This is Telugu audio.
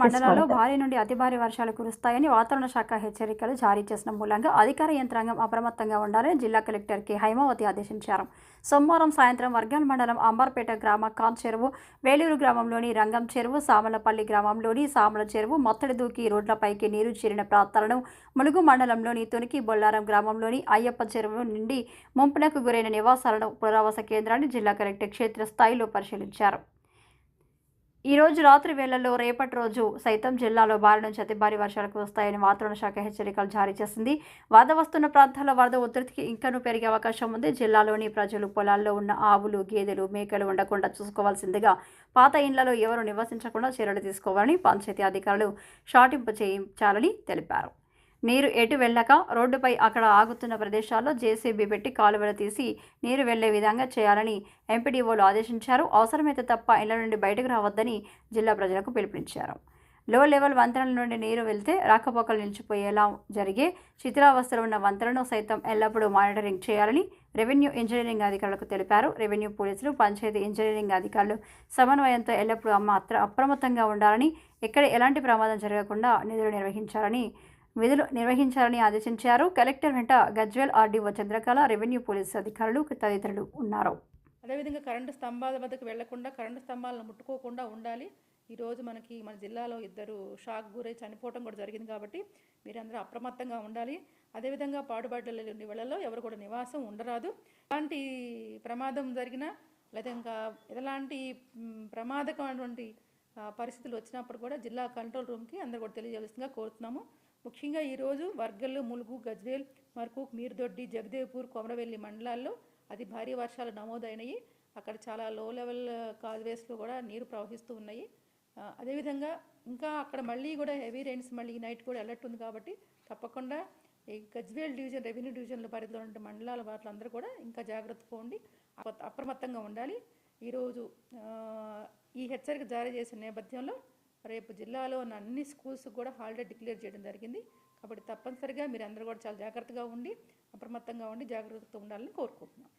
మండలాల్లో. భారీ నుండి అతి భారీ వర్షాలు కురుస్తాయని వాతావరణ శాఖ హెచ్చరికలు జారీ చేసిన మూలంగా అధికార యంత్రాంగం అప్రమత్తంగా ఉండాలని జిల్లా కలెక్టర్ కె. హైమావతి ఆదేశించారు. సోమవారం సాయంత్రం వర్గల్ మండలం అంబర్పేట గ్రామ కాన్ చెరువు వేలూరు గ్రామంలోని రంగం చెరువు సామలపల్లి గ్రామంలోని సామల చెరువు మొత్తడి దూకి రోడ్లపైకి నీరు చేరిన ప్రాంతాలను ములుగు మండలంలోని తునికి బొల్లారం గ్రామంలోని అయ్యప్ప చెరువు నుండి ముంపునకు గురైన నివాసాలను పునరావాస కేంద్రాన్ని జిల్లా కలెక్టర్ క్షేత్రస్థాయిలో పరిశీలించారు. ఈ రోజు రాత్రి వేళల్లో రేపటి రోజు సైతం జిల్లాలో భారీ నుంచి అతి భారీ వర్షాలకు వస్తాయని వాతావరణ శాఖ హెచ్చరికలు జారీ చేసింది. వరద వస్తున్న ప్రాంతాల్లో వరద ఉధృతికి ఇంకనూ పెరిగే అవకాశం ఉంది. జిల్లాలోని ప్రజలు పొలాల్లో ఉన్న ఆవులు గేదెలు మేకలు ఉండకుండా చూసుకోవాల్సిందిగా పాత ఇండ్లలో ఎవరు నివసించకుండా చర్యలు తీసుకోవాలని పంచాయతీ అధికారులు షాటింపు చేయించాలని తెలిపారు. నీరు ఎటు వెళ్ళక రోడ్డుపై అక్కడ ఆగుతున్న ప్రదేశాల్లో జేసీబీ పెట్టి కాలువలు తీసి నీరు వెళ్ళే విధంగా చేయాలని ఎంపీడీఓలు ఆదేశించారు. అవసరమైతే తప్ప ఇళ్ళ నుండి బయటకు రావద్దని జిల్లా ప్రజలకు పిలుపునిచ్చారు. లో లెవెల్ వంతెనల నుండి నీరు వెళ్తే రాకపోకలు నిలిచిపోయేలా జరిగే శిథిలావస్థలో ఉన్న వంతెనను సైతం ఎల్లప్పుడూ మానిటరింగ్ చేయాలని రెవెన్యూ ఇంజనీరింగ్ అధికారులకు తెలిపారు. రెవెన్యూ పోలీసులు పంచాయతీ ఇంజనీరింగ్ అధికారులు సమన్వయంతో ఎల్లప్పుడూ అమ్మ అప్రమత్తంగా ఉండాలని ఎక్కడ ఎలాంటి ప్రమాదం జరగకుండా నిధులు నిర్వహించాలని విధులు నిర్వహించాలని ఆదేశించారు. కలెక్టర్ వెంట Gajwel RDO Chandrakala revenue police అధికారులు తదితరులు ఉన్నారు. అదేవిధంగా కరెంటు స్తంభాల వద్దకు వెళ్ళకుండా కరెంటు స్తంభాలను ముట్టుకోకుండా ఉండాలి. ఈరోజు మనకి మన జిల్లాలో ఇద్దరు షాక్ గురై చనిపోవడం కూడా జరిగింది కాబట్టి మీరందరూ అప్రమత్తంగా ఉండాలి. అదేవిధంగా పాడుబాట్ల వేళల్లో ఎవరు కూడా నివాసం ఉండరాదు. ఇలాంటి ప్రమాదం జరిగినా లేదా ఇంకా ఎలాంటి ప్రమాదకమైనటువంటి పరిస్థితులు వచ్చినప్పుడు కూడా జిల్లా కంట్రోల్ రూమ్కి అందరూ కూడా తెలియజేస్తుందిగా కోరుతున్నాము. ముఖ్యంగా ఈరోజు వర్గల్లు ములుగు గజ్వేల్ మర్కూక్ మీర్దొడ్డి జగదేవ్పూర్ కొమరవెల్లి మండలాల్లో అతి భారీ వర్షాలు నమోదైనవి అక్కడ చాలా లో లెవెల్ కాల్వేస్లో కూడా నీరు ప్రవహిస్తూ ఉన్నాయి. అదేవిధంగా ఇంకా అక్కడ మళ్ళీ కూడా హెవీ రైన్స్ మళ్ళీ ఈ నైట్ కూడా అలర్ట్ ఉంది కాబట్టి తప్పకుండా ఈ గజ్వేల్ డివిజన్ రెవెన్యూ డివిజన్ల పరిధిలో ఉన్న మండలాల వాళ్ళందరూ కూడా ఇంకా జాగ్రత్తగా ఉండి అప్రమత్తంగా ఉండాలి. ఈరోజు ఈ హెచ్చరిక జారీ చేసిన నేపథ్యంలో రేపు జిల్లాలో ఉన్న అన్ని స్కూల్స్ కూడా హాలిడే డిక్లేర్ చేయడం జరిగింది. కాబట్టి తప్పనిసరిగా మీరు అందరూ కూడా చాలా జాగ్రత్తగా ఉండి అప్రమత్తంగా ఉండి జాగ్రత్తగా ఉండాలని కోరుకుంటున్నాం.